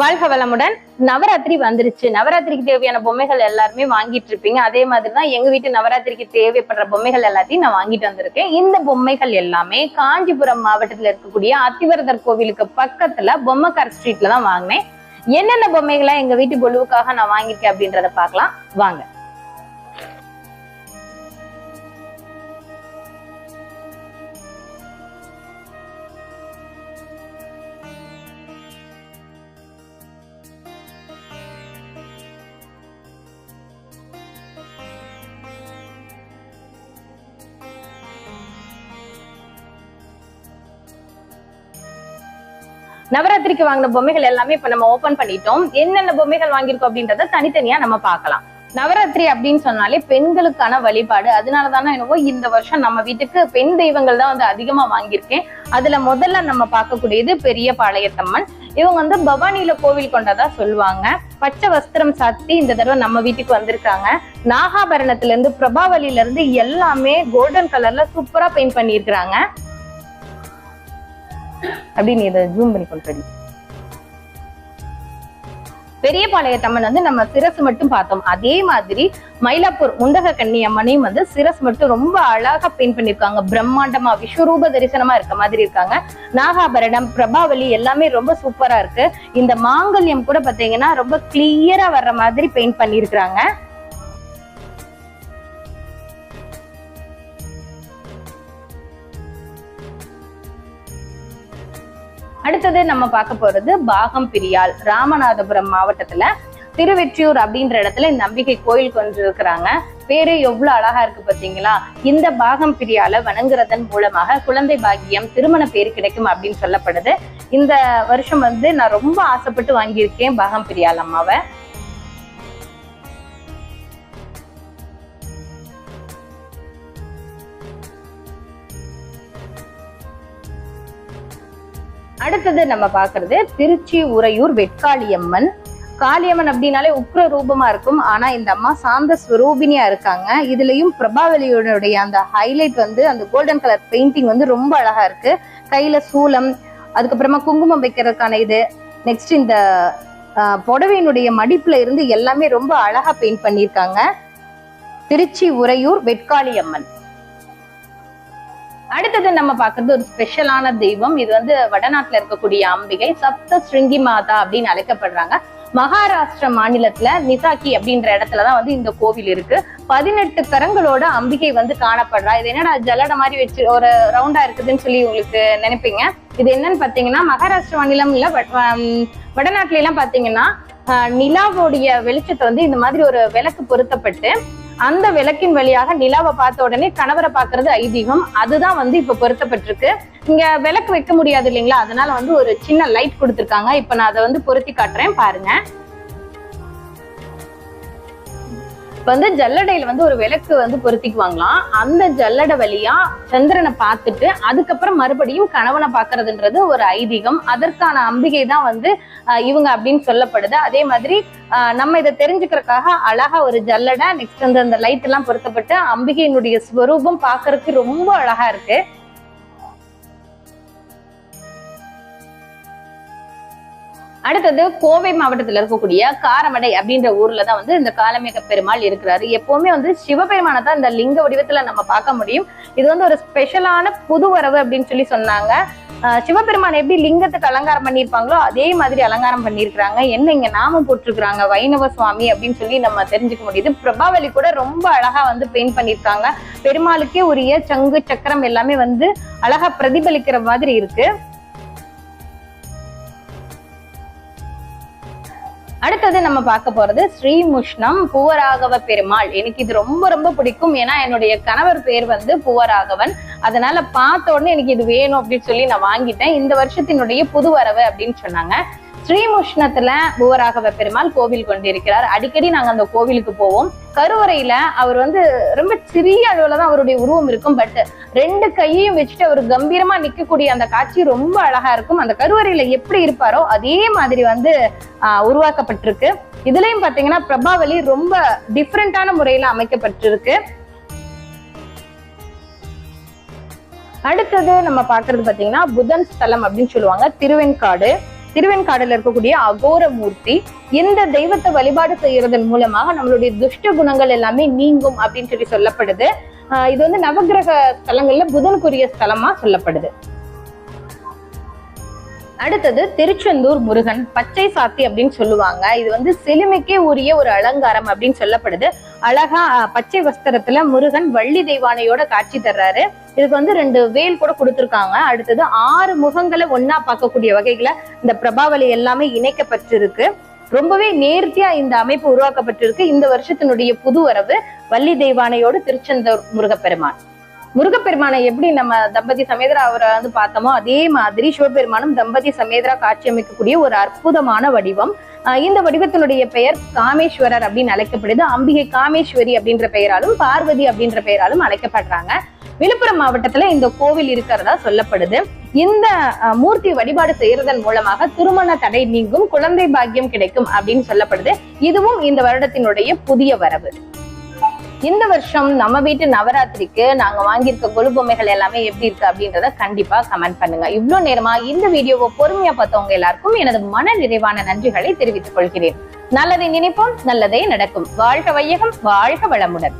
வாழ்க வளமுடன். நவராத்திரி வந்துருச்சு. நவராத்திரிக்கு தேவையான பொம்மைகள் எல்லாருமே வாங்கிட்டு இருப்பீங்க. அதே மாதிரி தான் எங்க வீட்டு நவராத்திரிக்கு தேவைப்படுற பொம்மைகள் எல்லாத்தையும் நான் வாங்கிட்டு வந்திருக்கேன். இந்த பொம்மைகள் எல்லாமே காஞ்சிபுரம் மாவட்டத்துல இருக்கக்கூடிய அத்திவரதர் கோவிலுக்கு பக்கத்துல பொம்மைக்கார் ஸ்ட்ரீட்ல தான் வாங்கினேன். என்னென்ன பொம்மைகளை எங்க வீட்டு பொழுவுக்காக நான் வாங்கியிருக்கேன் அப்படின்றத பார்க்கலாம். வாங்க. நவராத்திரிக்கு வாங்கின பொம்மைகள் எல்லாமே இப்ப நம்ம ஓபன் பண்ணிட்டோம். என்னென்ன பொம்மைகள் வாங்கியிருக்கோம் அப்படின்றத தனித்தனியா நம்ம பார்க்கலாம். நவராத்திரி அப்படின்னு சொன்னாலே பெண்களுக்கான வழிபாடு. அதனால தானே என்னவோ இந்த வருஷம் நம்ம வீட்டுக்கு பெண் தெய்வங்கள் தான் வந்து அதிகமா வாங்கியிருக்கேன் அதுல முதல்ல நம்ம பார்க்கக்கூடியது பெரிய பாளையத்தம்மன். இவங்க வந்து பவானியில கோவில் கொண்டதா சொல்லுவாங்க. பச்சை வஸ்திரம் சாத்தி இந்த தடவை நம்ம வீட்டுக்கு வந்திருக்காங்க. நாகாபரணத்துல இருந்து பிரபாவலியில இருந்து எல்லாமே கோல்டன் கலர்ல சூப்பரா பெயிண்ட் பண்ணியிருக்கிறாங்க. அப்படி நீ இதை ஜூம் பண்ணி கொண்டு பெரிய வந்து நம்ம சிரசு மட்டும் பார்த்தோம். அதே மாதிரி மயிலாப்பூர் முண்டக கண்ணி அம்மனையும் வந்து சிரஸ் மட்டும் ரொம்ப அழகா பெயிண்ட் பண்ணிருக்காங்க பிரம்மாண்டமா விஸ்வரூப தரிசனமா இருக்க மாதிரி இருக்காங்க. நாகாபரணம் பிரபாவலி எல்லாமே ரொம்ப சூப்பரா இருக்கு. இந்த மாங்கல்யம் கூட பாத்தீங்கன்னா ரொம்ப கிளியரா வர்ற மாதிரி பெயிண்ட் பண்ணிருக்காங்க அடுத்தது நம்ம பார்க்க போறது பாகம் பிரியால். ராமநாதபுரம் மாவட்டத்துல திருவெற்றியூர் அப்படின்ற இடத்துல இந்த அம்பிகை கோயில் கொண்டிருக்கிறாங்க பேரு எவ்வளவு அழகா இருக்கு பாத்தீங்களா? இந்த பாகம் பிரியால வணங்குறதன் மூலமாக குழந்தை பாக்கியம் திருமண பேரு கிடைக்கும் அப்படின்னு சொல்லப்படுது. இந்த வருஷம் வந்து நான் ரொம்ப ஆசைப்பட்டு வாங்கியிருக்கேன் பாகம் பிரியால் அம்மாவை. அடுத்தது நம்ம பாக்குறது திருச்சி உறையூர் வெட்காளியம்மன். காளியம்மன் அப்படின்னாலே உக்ர ரூபமா இருக்கும். ஆனா இந்த அம்மா சாந்த ஸ்வரூபினியா இருக்காங்க. இதுலயும் பிரபாவலியோடைய அந்த ஹைலைட் வந்து அந்த கோல்டன் கலர் பெயிண்டிங் வந்து ரொம்ப அழகா இருக்கு. கையில சூலம் அதுக்கப்புறமா குங்குமம் வைக்கிறதுக்கான இது நெக்ஸ்ட் இந்த புடவையினுடைய மடிப்புல இருந்து எல்லாமே ரொம்ப அழகா பெயிண்ட் பண்ணியிருக்காங்க. திருச்சி உறையூர் வெட்காளியம்மன். அடுத்தது நம்ம பார்க்கறது ஒரு ஸ்பெஷலான தெய்வம். இது வந்து வடநாட்டுல இருக்கக்கூடிய அம்பிகை சப்த ஸ்ருங்கி மாதா அப்படின்னு அழைக்கப்படுறாங்க. மகாராஷ்டிர மாநிலத்துல நிசாக்கி அப்படின்ற இடத்துலதான் வந்து இந்த கோவில் இருக்கு. பதினெட்டு கரங்களோட அம்பிகை வந்து காணப்படுறா. இது என்னடா ஜல்லட மாதிரி வச்சு ஒரு ரவுண்டா இருக்குதுன்னு சொல்லி உங்களுக்கு நினைப்பீங்க. இது என்னன்னு பாத்தீங்கன்னா மகாராஷ்டிர மாநிலம் இல்ல வடநாட்டுல எல்லாம் பாத்தீங்கன்னா ஆஹ், நிலாவுடைய வெளிச்சத்தை வந்து இந்த மாதிரி ஒரு விளக்கு பொருத்தப்பட்டு அந்த விளக்கின் வழியாக நிலாவை பார்த்த உடனே கணவரை பார்க்கிறது ஐதீகம். அதுதான் வந்து இப்ப பொருத்தப்பட்டிருக்கு. இங்க விளக்கு வைக்க முடியாது இல்லைங்களா? அதனால வந்து ஒரு சின்ன லைட் கொடுத்துருக்காங்க. இப்ப நான் அதை வந்து பொருத்தி காட்டுறேன். பாருங்க. இப்போ வந்து ஜல்லடையில வந்து ஒரு விளக்கு வந்து பொருத்திக்குவாங்களாம். அந்த ஜல்லடை வழியா சந்திரனை பார்த்துட்டு அதுக்கப்புறம் மறுபடியும் கணவனை பார்க்கறதுன்றது ஒரு ஐதீகம். அதற்கான அம்பிகை தான் வந்து ஆஹ், இவங்க அப்படின்னு சொல்லப்படுது. அதே மாதிரி ஆஹ், நம்ம இதை தெரிஞ்சுக்கிறதுக்காக அழகா ஒரு ஜல்லடை நெக்ஸ்ட் வந்து அந்த லைட் எல்லாம் பொருத்தப்பட்டு அம்பிகையினுடைய ஸ்வரூபம் பார்க்கறதுக்கு ரொம்ப அழகா இருக்கு. அடுத்தது கோவை மாவட்டத்தில் இருக்கக்கூடிய காரமடை அப்படின்ற ஊர்ல தான் வந்து இந்த காலமேக பெருமாள் இருக்கிறாரு. எப்பவுமே வந்து சிவபெருமானை தான் இந்த லிங்க வடிவத்துல நம்ம பார்க்க முடியும். இது வந்து ஒரு ஸ்பெஷலான புது வரவு அப்படின்னு சொல்லி சொன்னாங்க. சிவபெருமான் எப்படி லிங்கத்துக்கு அலங்காரம் பண்ணியிருப்பாங்களோ அதே மாதிரி அலங்காரம் பண்ணியிருக்கிறாங்க. என்ன இங்க நாமம் போட்டிருக்கிறாங்க வைணவ சுவாமி அப்படின்னு சொல்லி நம்ம தெரிஞ்சுக்க முடியுது. பிரபாவலி கூட ரொம்ப அழகா வந்து பெயிண்ட் பண்ணியிருக்காங்க. பெருமாளுக்கே உரிய சங்கு சக்கரம் எல்லாமே வந்து அழகா பிரதிபலிக்கிற மாதிரி இருக்கு. அடுத்தது நம்ம பார்க்க போறது ஸ்ரீமுஷ்ணம் பூவராகவ பெருமாள். எனக்கு இது ரொம்ப ரொம்ப பிடிக்கும். ஏன்னா என்னுடைய கணவர் பேர் வந்து பூவராகவன். அதனால பார்த்த உடனே எனக்கு இது வேணும் அப்படின்னு சொல்லி நான் வாங்கிட்டேன். இந்த வருஷத்தினுடைய புது வரவு அப்படின்னு சொன்னாங்க. ஸ்ரீமுஷ்ணத்துல பூவராகவ பெருமாள் கோவில் கொண்டிருக்கிறார். அடிக்கடி நாங்க அந்த கோவிலுக்கு போவோம். கருவறையில அவர் வந்து ரொம்ப சிறிய அளவுல தான் அவருடைய உருவம் இருக்கும். பட் ரெண்டு கையையும் வச்சுட்டு அவர் கம்பீரமா நிக்கக்கூடிய அந்த காட்சி ரொம்ப அழகா இருக்கும். அந்த கருவறையில எப்படி இருப்பாரோ அதே மாதிரி வந்து ஆஹ், உருவாக்கப்பட்டிருக்கு. இதுலயும் பாத்தீங்கன்னா பிரபாவலி ரொம்ப டிஃப்ரெண்டான முறையில அமைக்கப்பட்டிருக்கு. அடுத்தது நம்ம பாக்குறது பாத்தீங்கன்னா புதன் ஸ்தலம் அப்படின்னு சொல்லுவாங்க. திருவெண்காடு. திருவெண்காடுல இருக்கக்கூடிய அகோர மூர்த்தி இந்த தெய்வத்தை வழிபாடு செய்யறதன் மூலமாக நம்மளுடைய துஷ்ட குணங்கள் எல்லாமே நீங்கும் அப்படின்னு சொல்லி சொல்லப்படுது. ஆஹ் இது வந்து நவகிரக ஸ்தலங்கள்ல புதனுக்குரிய ஸ்தலமா சொல்லப்படுது. அடுத்தது திருச்செந்தூர் முருகன் பச்சை சாத்தி அப்படின்னு சொல்லுவாங்க. இது வந்து செழுமைக்கே உரிய ஒரு அலங்காரம் அப்படின்னு சொல்லப்படுது. அழகா பச்சை வஸ்திரத்துல முருகன் வள்ளி தெய்வானையோட காட்சி தர்றாரு. இதுக்கு வந்து ரெண்டு வேல் கூட கொடுத்துருக்காங்க. அடுத்தது ஆறு முகங்களை ஒன்னா பார்க்கக்கூடிய வகைகளை இந்த பிரபாவலி எல்லாமே இணைக்கப்பட்டிருக்கு. ரொம்பவே நேர்த்தியா இந்த அமைப்பு உருவாக்கப்பட்டிருக்கு. இந்த வருஷத்தினுடைய புது வரவு வள்ளி தெய்வானையோடு திருச்செந்தூர் முருகப்பெருமான். முருகப்பெருமானை எப்படி நம்ம தம்பதி சமேதரா அவரை வந்து பார்த்தோமோ அதே மாதிரி சிவபெருமானும் தம்பதி சமேதரா காட்சி அமைக்கக்கூடிய ஒரு அற்புதமான வடிவம். இந்த வடிவத்தினுடைய பெயர் காமேஸ்வரர் அப்படின்னு அழைக்கப்படுது. அம்பிகை காமேஸ்வரி அப்படின்ற பெயராலும் பார்வதி அப்படின்ற பெயராலும் அழைக்கப்படுறாங்க. விழுப்புரம் மாவட்டத்துல இந்த கோவில் இருக்கிறதா சொல்லப்படுது. இந்த மூர்த்தி வழிபாடு செய்யறதன் மூலமாக திருமண தடை நீங்கும் குழந்தை பாக்கியம் கிடைக்கும் அப்படின்னு சொல்லப்படுது. இதுவும் இந்த வருடத்தினுடைய புதிய வரவு. இந்த வருஷம் நம்ம வீட்டு நவராத்திரிக்கு நாங்க வாங்கியிருக்க கொலு பொம்மைகள் எல்லாமே எப்படி இருக்கு அப்படின்றத கண்டிப்பா கமெண்ட் பண்ணுங்க. இவ்வளவு நேரமா இந்த வீடியோவை பொறுமையா பார்த்தவங்க எல்லாருக்கும் எனது மன நிறைவான நன்றிகளை தெரிவித்துக் கொள்கிறேன். நல்லதை நினைப்போம் நல்லதே நடக்கும். வாழ்க வையகம் வாழ்க வளமுடன்.